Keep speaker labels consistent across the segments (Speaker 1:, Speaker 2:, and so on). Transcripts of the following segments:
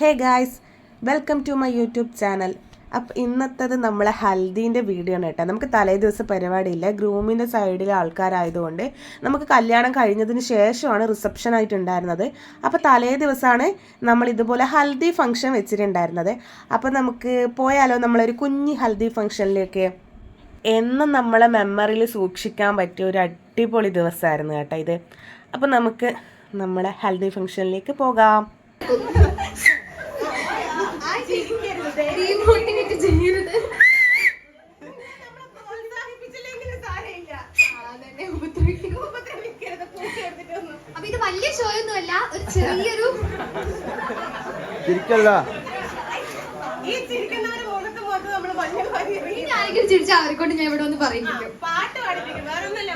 Speaker 1: Hey guys welcome to my YouTube channel. അപ്പം ഇന്നത്തത് നമ്മളെ ഹൽദീന്റെ വീഡിയോ ആണ് കേട്ടോ. നമുക്ക് തലേ ദിവസം പരിപാടിയില്ല. ഗ്രൂമിന്റെ സൈഡിലെ ആൾക്കാരായതുകൊണ്ട് നമുക്ക് കല്യാണം കഴിഞ്ഞതിന് ശേഷമാണ് റിസപ്ഷൻ ആയിട്ടുണ്ടായിരുന്നത്. അപ്പോൾ തലേ ദിവസമാണ് നമ്മൾ ഇതുപോലെ ഹൽദി ഫംഗ്ഷൻ വെച്ചിട്ടുണ്ടായിരുന്നത്. അപ്പോൾ നമുക്ക് പോയാലോ നമ്മളൊരു കുഞ്ഞി ഹൽദി ഫംഗ്ഷനിലേക്ക്. എന്നും നമ്മളെ മെമ്മറിയിൽ സൂക്ഷിക്കാൻ പറ്റിയ ഒരു അടിപൊളി ദിവസമായിരുന്നു കേട്ടോ ഇത്. അപ്പോൾ നമുക്ക് നമ്മളെ ഹൽദി ഫംഗ്ഷനിലേക്ക് പോകാം.
Speaker 2: അപ്പൊ ഇത് വലിയ ഷോ ഒന്നുമല്ല ഒരു ചെറിയൊരു
Speaker 3: വലിയ
Speaker 2: ഇനി ആരെങ്കിലും ചിരിച്ചാൽ അവരെ കൊണ്ട് ഞാൻ ഇവിടെ ഒന്ന് പറയിപ്പിക്കും.
Speaker 1: പാട്ട് പാടിപ്പിക്കും. വേറൊന്നുമില്ല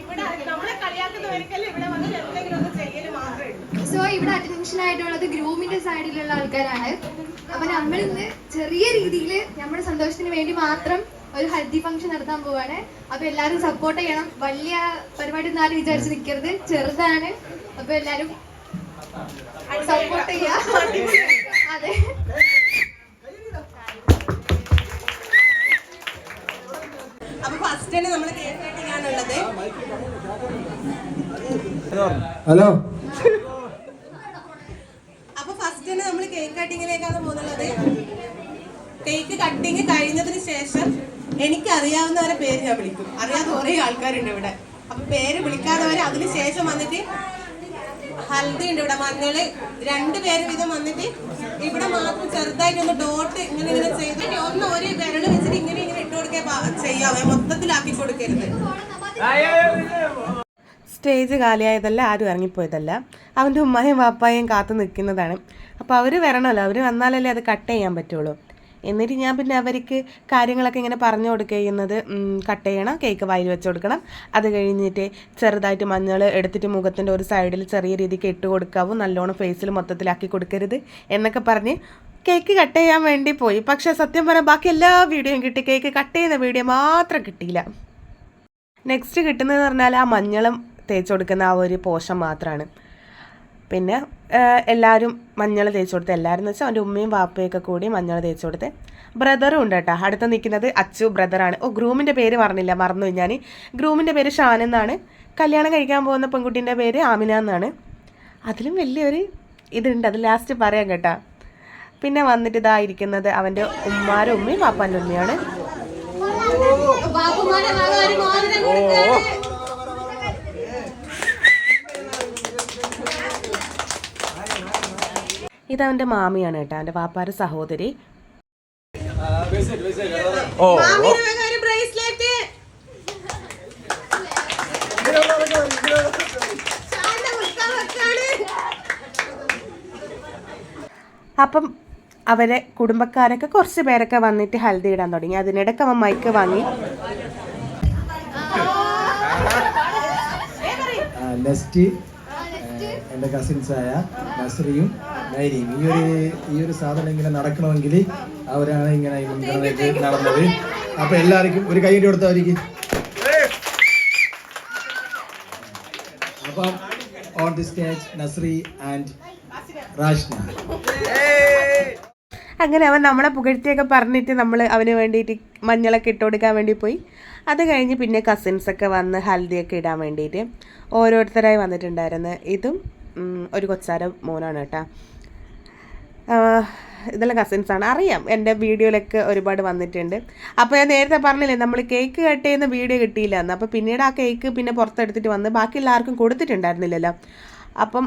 Speaker 1: ഇവിടെ നമ്മളെ കളിയാക്കുന്നവർക്കല്ലേ ഇവിടെ വന്ന് എന്തെങ്കിലും ഒന്ന് ചെയ്യൽ മാത്രമേ ഉള്ളൂ.
Speaker 2: സോ ഇവിടെ അറ്റൻഷൻ ആയിട്ടുള്ളത് ഗ്രൂമിന്റെ സൈഡിലുള്ള ആൾക്കാരാണ്. അപ്പൊ നമ്മളിന്ന് ചെറിയ രീതിയിൽ നമ്മുടെ സന്തോഷത്തിന് വേണ്ടി മാത്രം ഒരു ഹൽദി ഫംഗ്ഷൻ നടത്താൻ പോവാണ്. അപ്പൊ എല്ലാരും സപ്പോർട്ട് ചെയ്യണം. വലിയ പരിപാടി ഒന്നും ആരും വിചാരിച്ച് നിൽക്കരുത് ചെറുതാണ്. അപ്പൊ എല്ലാരും സപ്പോർട്ട് ചെയ്യാ. അതെ.
Speaker 1: അപ്പൊ ഫസ്റ്റ് തന്നെ നമ്മൾ കേക്ക് കട്ടിംഗ് ആണുള്ളത്
Speaker 3: ഹലോ.
Speaker 1: അപ്പൊ ഫസ്റ്റ് തന്നെ നമ്മൾ കേക്ക് കട്ടിങ്ങിലേക്കാണ് പോകുന്നത്. കേക്ക് കട്ടിങ് കഴിഞ്ഞതിന് ശേഷം എനിക്ക് അറിയാവുന്നവരെ പേര് ഞാൻ വിളിക്കും. അറിയാത്ത കുറേ ആൾക്കാരുണ്ട് ഇവിടെ. അപ്പൊ പേര് വിളിക്കാത്തവരെ അതിനുശേഷം വന്നിട്ട് ഹൽദി ഉണ്ട് ഇവിടെ. മഞ്ഞൾ രണ്ട് പേര് വീതം വന്നിട്ട് ഇവിടെ മാത്രം ചെറുതായിട്ട് ഒന്ന് ഡോട്ട് ഇങ്ങനെ ഇങ്ങനെ ചെയ്തിട്ട് ഒന്ന് ഒരു വിരൽ വെച്ചിട്ട് ഇങ്ങനെ ഇങ്ങനെ ഇട്ട് കൊടുക്കേ ചെയ്യാവേ മൊത്തത്തിലാക്കി കൊടുക്കരുത്. സ്റ്റേജ് കാലിയായതല്ല ആരും ഇറങ്ങിപ്പോയതല്ല. അവന്റെ ഉമ്മയും വാപ്പായും കാത്തു നിൽക്കുന്നതാണ്. അപ്പോൾ അവർ വരണമല്ലോ. അവർ വന്നാലല്ലേ അത് കട്ട് ചെയ്യാൻ പറ്റുള്ളൂ. എന്നിട്ട് ഞാൻ പിന്നെ അവർക്ക് കാര്യങ്ങളൊക്കെ ഇങ്ങനെ പറഞ്ഞു കൊടുക്കുന്നത് കട്ട് ചെയ്യണം കേക്ക് വായിൽ വെച്ച് കൊടുക്കണം. അത് കഴിഞ്ഞിട്ട് ചെറുതായിട്ട് മഞ്ഞൾ എടുത്തിട്ട് മുഖത്തിന്റെ ഒരു സൈഡിൽ ചെറിയ രീതിക്ക് ഇട്ട് കൊടുക്കാവും. നല്ലോണം ഫേസിൽ മൊത്തത്തിലാക്കി കൊടുക്കരുത് എന്നൊക്കെ പറഞ്ഞ് കേക്ക് കട്ട് ചെയ്യാൻ വേണ്ടി പോയി. പക്ഷേ സത്യം പറഞ്ഞാൽ ബാക്കി എല്ലാ വീഡിയോയും കിട്ടി. കേക്ക് കട്ട് ചെയ്യുന്ന വീഡിയോ മാത്രം കിട്ടിയില്ല. നെക്സ്റ്റ് കിട്ടുന്നതെന്ന് പറഞ്ഞാൽ ആ മഞ്ഞളും തേച്ച് കൊടുക്കുന്ന ആ ഒരു പോഷൻ മാത്രമാണ് പിന്നെ എല്ലാവരും മഞ്ഞൾ തേച്ച് കൊടുത്ത് എല്ലാവരും എന്ന് വെച്ചാൽ അവന്റെ ഉമ്മയും വാപ്പയൊക്കെ കൂടി മഞ്ഞൾ തേച്ച് കൊടുത്ത്. ബ്രദറും ഉണ്ട് കേട്ടോ. അടുത്ത് നിൽക്കുന്നത് അച്ചു ബ്രദറാണ് ഓ ഗ്രൂമിന്റെ പേര് പറഞ്ഞില്ല മറന്നു ഞാൻ ഗ്രൂമിന്റെ പേര് ഷാൻ എന്നാണ്. കല്യാണം കഴിക്കാൻ പോകുന്ന പെൺകുട്ടീന്റെ പേര് ആമിന എന്നാണ്. അതിലും വലിയൊരു ഇതുണ്ട്. അത് ലാസ്റ്റ് പറയാം കേട്ടോ. പിന്നെ വന്നിട്ട് ഇതാ ഇരിക്കുന്നത് അവന്റെ ഉമ്മാരും ഉമ്മയും പാപ്പാന്റെ ഉമ്മയാണ്.
Speaker 2: ബാപ്പുമാരെ
Speaker 1: ഇതവന്റെ മാമിയാണ് കേട്ടോ അവന്റെ പാപ്പാരെ സഹോദരി.
Speaker 3: ഓ
Speaker 1: അപ്പം അവരെ കുടുംബക്കാരൊക്കെ കുറച്ച് പേരൊക്കെ വന്നിട്ട് ഹൽദി ഇടാൻ തുടങ്ങി. അതിനിടയ്ക്ക് അവൻ മൈക്ക് വാങ്ങി.
Speaker 3: എന്റെ എന്റെ കസിൻസായ നസ്രിയും നൈരിയും ഈ ഒരു ഈ ഒരു സാധനം ഇങ്ങനെ നടക്കണമെങ്കിൽ അവരാണ് ഇങ്ങനെ മുൻഗണനയ്ക്ക് നടന്നത്. അപ്പൊ എല്ലാവർക്കും ഒരു കൈ കൊടുത്തവർക്ക് അപ്പം on the stage Nasri and Rashna
Speaker 1: അങ്ങനെ അവൻ നമ്മളെ പുകഴ്ത്തിയൊക്കെ പറഞ്ഞിട്ട് നമ്മൾ അവന് വേണ്ടിയിട്ട് മഞ്ഞളൊക്കെ ഇട്ട് കൊടുക്കാൻ വേണ്ടി പോയി. അത് കഴിഞ്ഞ് പിന്നെ കസിൻസൊക്കെ വന്ന് ഹൽദിയൊക്കെ ഇടാൻ വേണ്ടിയിട്ട് ഓരോരുത്തരായി വന്നിട്ടുണ്ടായിരുന്നു. ഇതും ഒരു കൊച്ചാര മോനാണ് കേട്ടോ. ഇതെല്ലാം കസിൻസാണ് അറിയാം എന്റെ വീഡിയോയിലൊക്കെ ഒരുപാട് വന്നിട്ടുണ്ട്. അപ്പോൾ ഞാൻ നേരത്തെ പറഞ്ഞില്ലേ നമ്മൾ കേക്ക് കട്ട് ചെയ്യുന്ന വീഡിയോ കിട്ടിയില്ല എന്ന്. അപ്പോൾ പിന്നീട് ആ കേക്ക് പിന്നെ പുറത്തെടുത്തിട്ട് വന്ന് ബാക്കി എല്ലാവർക്കും കൊടുത്തിട്ടുണ്ടായിരുന്നില്ലല്ലോ. അപ്പം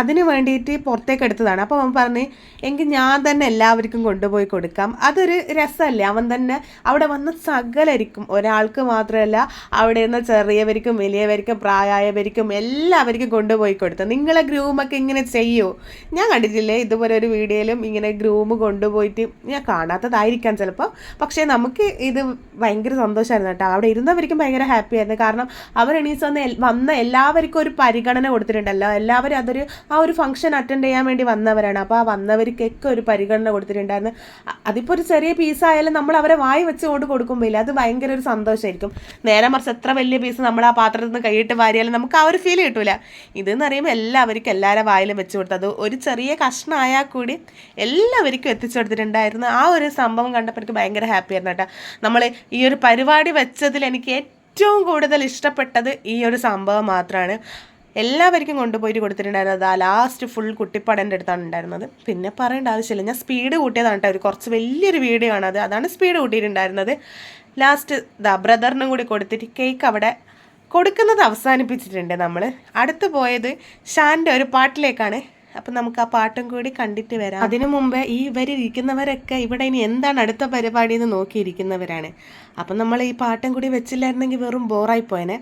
Speaker 1: അതിന് വേണ്ടിയിട്ട് പുറത്തേക്ക് എടുത്തതാണ്. അപ്പോൾ അവൻ പറഞ്ഞ് എങ്കിൽ ഞാൻ തന്നെ എല്ലാവർക്കും കൊണ്ടുപോയി കൊടുക്കാം. അതൊരു രസമല്ലേ? അവൻ തന്നെ അവിടെ വന്ന സകലരിക്കും ഒരാൾക്ക് മാത്രമല്ല അവിടെ നിന്ന് ചെറിയവർക്കും വലിയവർക്കും പ്രായമായവർക്കും എല്ലാവർക്കും കൊണ്ടുപോയി കൊടുത്തു. നിങ്ങളെ ഗ്രൂമൊക്കെ ഇങ്ങനെ ചെയ്യുമോ ഞാൻ കണ്ടിട്ടില്ലേ ഇതുപോലെ ഒരു വീഡിയോയിലും ഇങ്ങനെ ഗ്രൂമ് കൊണ്ടുപോയിട്ട് ഞാൻ കാണാത്തതായിരിക്കാം ചിലപ്പോൾ പക്ഷേ നമുക്ക് ഇത് ഭയങ്കര സന്തോഷമായിരുന്നു കേട്ടോ. അവിടെ ഇരുന്നവർക്കും ഭയങ്കര ഹാപ്പി ആയിരുന്നു കാരണം അവർ എണീസ് വന്ന് വന്ന എല്ലാവർക്കും ഒരു പരിഗണന കൊടുത്തിട്ടുണ്ടല്ലോ. എല്ലാവരും അതൊരു ആ ഒരു ഫംഗ്ഷൻ അറ്റൻഡ് ചെയ്യാൻ വേണ്ടി വന്നവരാണ്. അപ്പോൾ ആ വന്നവർക്കൊക്കെ ഒരു പരിഗണന കൊടുത്തിട്ടുണ്ടായിരുന്നു. അതിപ്പോൾ ഒരു ചെറിയ പീസ് പീസായാലും നമ്മൾ അവരെ വായി വെച്ച് കൊണ്ട് കൊടുക്കുമ്പോൾ അത് ഭയങ്കര ഒരു സന്തോഷമായിരിക്കും നേരെ മറിച്ച് എത്ര വലിയ പീസ് നമ്മൾ ആ പാത്രത്തിൽ നിന്ന് കൈയിട്ട് വാരിയാലും നമുക്ക് ആ ഒരു ഫീൽ കിട്ടൂല. ഇതെന്ന് പറയുമ്പോൾ എല്ലാവർക്കും എല്ലാവരുടെ വായിലും വെച്ച് കൊടുത്തത് ഒരു ചെറിയ കഷ്ണമായാൽ കൂടി എല്ലാവർക്കും എത്തിച്ചു കൊടുത്തിട്ടുണ്ടായിരുന്നു. ആ ഒരു സംഭവം കണ്ടപ്പോൾ എനിക്ക് ഭയങ്കര ഹാപ്പി ആയിരുന്നു കേട്ടോ. നമ്മൾ ഈ ഒരു പരിപാടി വെച്ചതിൽ എനിക്ക് ഏറ്റവും കൂടുതൽ ഇഷ്ടപ്പെട്ടത് ഈ ഒരു സംഭവം മാത്രമാണ് എല്ലാവർക്കും കൊണ്ടുപോയിട്ട് കൊടുത്തിട്ടുണ്ടായിരുന്നത്. ആ ലാസ്റ്റ് ഫുൾ കുട്ടിപ്പടന്റെ അടുത്താണ് ഉണ്ടായിരുന്നത്. പിന്നെ പറയേണ്ട ആവശ്യമില്ല. ഞാൻ സ്പീഡ് കൂട്ടിയതാണ് കേട്ടോ. ഒരു കുറച്ച് വലിയൊരു വീഡിയോ ആണ് അത് അതാണ് സ്പീഡ് കൂട്ടിയിട്ടുണ്ടായിരുന്നത്. ലാസ്റ്റ് ദാ ബ്രദറിനും കൂടി കൊടുത്തിട്ട് കേക്ക് അവിടെ കൊടുക്കുന്നത് അവസാനിപ്പിച്ചിട്ടുണ്ട് നമ്മൾ അടുത്ത് പോയത് ഷാന്റെ ഒരു പാട്ടിലേക്കാണ്. അപ്പം നമുക്ക് ആ പാട്ടും കൂടി കണ്ടിട്ട് വരാം. അതിനു മുമ്പേ ഈ ഇവർ ഇരിക്കുന്നവരൊക്കെ ഇവിടെ ഇനി എന്താണ് അടുത്ത പരിപാടി എന്ന് നോക്കിയിരിക്കുന്നവരാണ്. അപ്പം നമ്മൾ ഈ പാട്ടും കൂടി വെച്ചില്ലായിരുന്നെങ്കിൽ വെറും ബോറായി പോയനെ.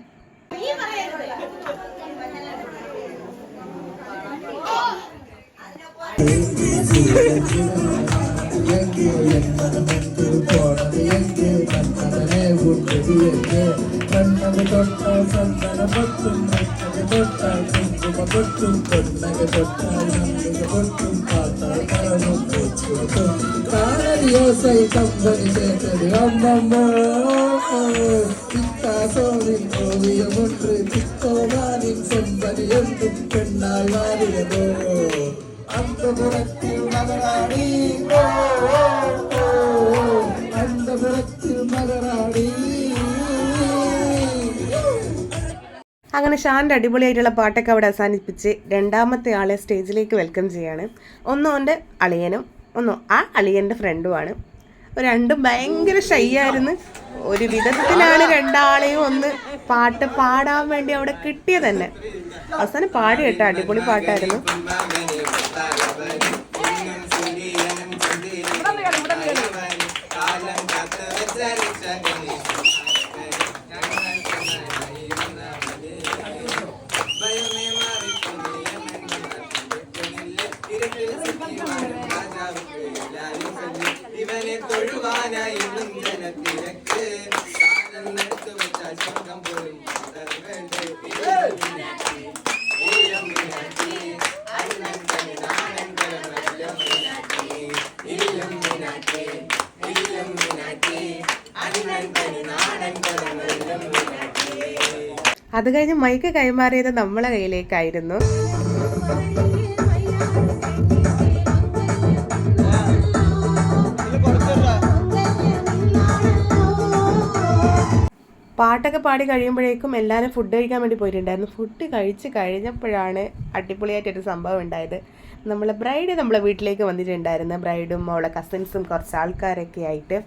Speaker 3: தொட்டால் சந்தன பொட்டும் நெட்டது தொட்டால் குங்கும பொட்டும் பொன்னக தொட்டால் நந்தக பொட்டும் பார்த்தால் கரமும் பூச்சும் காதல் யோசை கம்பனி சேர்த்தது அம்மம்மோ பித்தாசோனின் ஓவியம் ஒன்று பித்தோதானின் பெண்ணால் மாறியதோ
Speaker 1: അങ്ങനെ ഷാന്റെ അടിപൊളിയായിട്ടുള്ള പാട്ടൊക്കെ അവിടെ അവസാനിപ്പിച്ച് രണ്ടാമത്തെ ആളെ സ്റ്റേജിലേക്ക് വെൽക്കം ചെയ്യാണ്. ഒന്നോ എന്റെ അളിയനും ഒന്നോ ആ അളിയന്റെ ഫ്രണ്ടുമാണ് രണ്ടും ഭയങ്കര ഷൈ ആയിരുന്നു. ഒരു വിധത്തിലാണ് രണ്ടാളെയും ഒന്ന് പാട്ട് പാടാൻ വേണ്ടി അവിടെ കിട്ടിയത് തന്നെ. അവസാനം പാടി കേട്ടോ അടിപൊളി പാട്ടായിരുന്നു.
Speaker 4: ഇവനെ
Speaker 1: അത് കഴിഞ്ഞ് മൈക്ക് കൈമാറിയത് നമ്മളെ കയ്യിലേക്കായിരുന്നു. പാട്ടൊക്കെ പാടി കഴിയുമ്പോഴേക്കും എല്ലാവരും ഫുഡ് കഴിക്കാൻ വേണ്ടി പോയിട്ടുണ്ടായിരുന്നു. ഫുഡ് കഴിച്ച് കഴിഞ്ഞപ്പോഴാണ് അടിപൊളിയായിട്ടൊരു സംഭവം ഉണ്ടായത്. നമ്മളെ ബ്രൈഡ് നമ്മളെ വീട്ടിലേക്ക് വന്നിട്ടുണ്ടായിരുന്നു. ബ്രൈഡും അവളെ കസിൻസും കുറച്ച് ആൾക്കാരൊക്കെ ആയിട്ട്.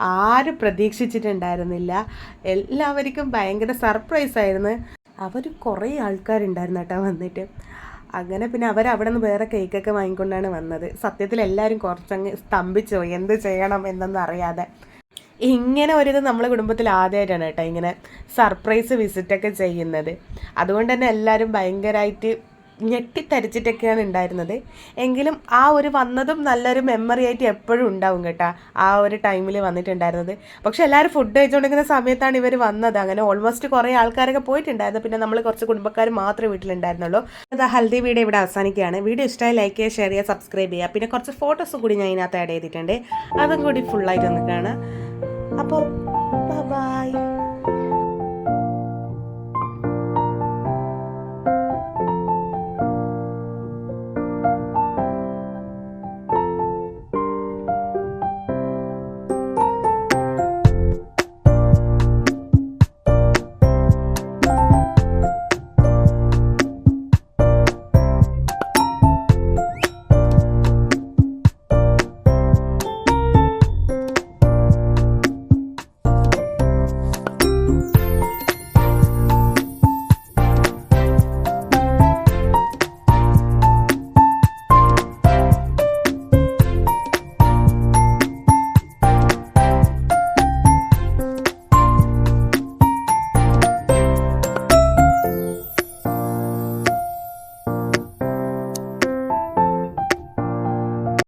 Speaker 1: ആരും പ്രതീക്ഷിച്ചിട്ടുണ്ടായിരുന്നില്ല. എല്ലാവർക്കും ഭയങ്കര സർപ്രൈസ് ആയിരുന്നു. അവർ കുറേ ആൾക്കാരുണ്ടായിരുന്നു കേട്ടോ വന്നിട്ട്. അങ്ങനെ പിന്നെ അവർ അവിടെ നിന്ന് വേറെ കേക്കൊക്കെ വാങ്ങിക്കൊണ്ടാണ് വന്നത്. സത്യത്തിൽ എല്ലാവരും കുറച്ചങ്ങ് സ്തംഭിച്ചു. എന്ത് ചെയ്യണം എന്നൊന്നും അറിയാതെ. ഇങ്ങനെ ഒരിത് നമ്മളെ കുടുംബത്തിൽ ആദ്യമായിട്ടാണ് കേട്ടോ ഇങ്ങനെ സർപ്രൈസ് വിസിറ്റൊക്കെ ചെയ്യുന്നത്. അതുകൊണ്ട് തന്നെ എല്ലാവരും ഭയങ്കരമായിട്ട് ഞെട്ടിത്തരിച്ചിട്ടൊക്കെയാണ് ഉണ്ടായിരുന്നത്. എങ്കിലും ആ ഒരു വന്നതും നല്ലൊരു മെമ്മറി ആയിട്ട് എപ്പോഴും ഉണ്ടാവും കേട്ടോ. ആ ഒരു ടൈമിൽ വന്നിട്ടുണ്ടായിരുന്നത്. പക്ഷെ എല്ലാവരും ഫുഡ് കഴിച്ചുകൊണ്ടിരിക്കുന്ന സമയത്താണ് ഇവർ വന്നത്. അങ്ങനെ ഓൾമോസ്റ്റ് കുറേ ആൾക്കാരൊക്കെ പോയിട്ടുണ്ടായിരുന്നു. പിന്നെ നമ്മൾ കുറച്ച് കുടുംബക്കാർ മാത്രമേ വീട്ടിലുണ്ടായിരുന്നുള്ളൂ. അത് ഹൽദി വീഡിയോ ഇവിടെ അവസാനിക്കുകയാണ്. വീഡിയോ ഇഷ്ടമായി ലൈക്ക് ചെയ്യുക ഷെയർ ചെയ്യുക സബ്സ്ക്രൈബ് ചെയ്യുക. പിന്നെ കുറച്ച് ഫോട്ടോസ് കൂടി ഞാൻ ഇതിനകത്ത് ആഡ് ചെയ്തിട്ടുണ്ട്. അതും കൂടി ഫുള്ളായിട്ട് ഒന്ന് കാണാം അപ്പോൾ